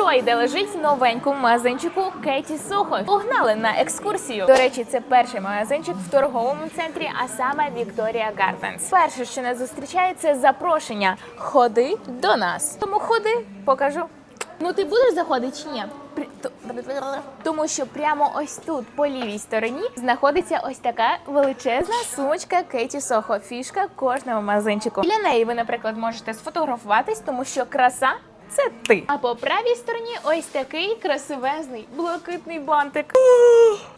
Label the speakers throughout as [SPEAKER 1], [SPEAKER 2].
[SPEAKER 1] що і де лежить в новенькому магазинчику Кеті Сохо. Погнали на екскурсію. До речі, це перший магазинчик в торговому центрі, а саме Вікторія Гарденс. Перше, що нас зустрічає, це запрошення. Ходи до нас. Тому ходи, покажу. Ну ти будеш заходити чи ні? Тому що прямо ось тут, по лівій стороні, знаходиться ось така величезна сумочка Кеті Сохо. Фішка кожного магазинчику. Для неї ви, наприклад, можете сфотографуватись, тому що краса. Це ти. А по правій стороні ось такий красивезний блакитний бантик.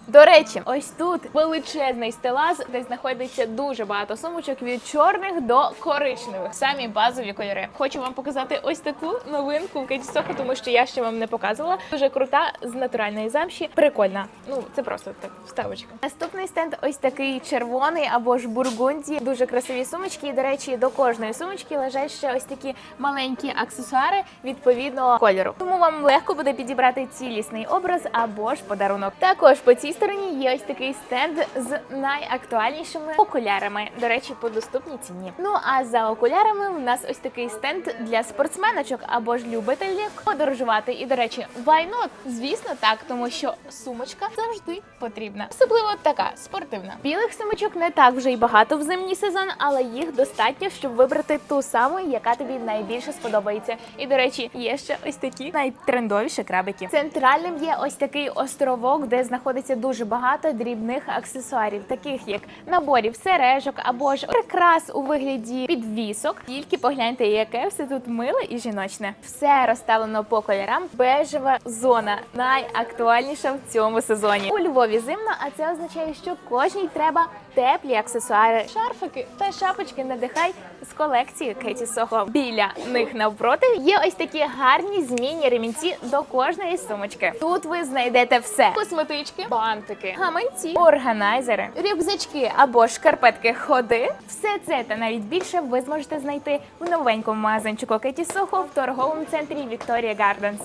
[SPEAKER 1] До речі, ось тут величезний стелаз, де знаходиться дуже багато сумочок від чорних до коричневих. Самі базові кольори. Хочу вам показати ось таку новинку в Кеті тому що я ще вам не показувала. Дуже крута з натуральної замші. Прикольна. Ну це просто так вставочка. Наступний стенд ось такий червоний або ж бургунді. Дуже красиві сумочки. І, до речі, до кожної сумочки лежать ще ось такі маленькі аксесуари відповідного кольору. Тому вам легко буде підібрати цілісний образ або ж подарунок. Також по цій стороні є ось такий стенд з найактуальнішими окулярами. До речі, по доступній ціні. Ну а за окулярами в нас ось такий стенд для спортсменочок або ж любителів подорожувати. І до речі, not? Звісно, так, тому що сумочка завжди потрібна, особливо така спортивна. Білих сумочок не так вже й багато в зимній сезон, але їх достатньо, щоб вибрати ту саму, яка тобі найбільше сподобається. І до речі, є ще ось такі найтрендовіші крабики. Центральним є ось такий островок, де знаходиться дуже багато дрібних аксесуарів, таких як наборів сережок або ж прикрас у вигляді підвісок. Тільки погляньте, яке все тут миле і жіночне. Все розставлено по кольорам. Бежева зона найактуальніша в цьому сезоні. У Львові зимно, а це означає, що кожній треба теплі аксесуари, шарфики та шапочки. Надихай з колекції Кеті Сохо. Біля них навпроти є ось такі гарні змінні ремінці до кожної сумочки. Тут ви знайдете все: косметички, бантики, гаманці, органайзери, рюкзачки. Або шкарпетки. Ходи. Все це та навіть більше ви зможете знайти в новенькому магазинчику Кеті Сохо в торговому центрі Вікторія Гарденс.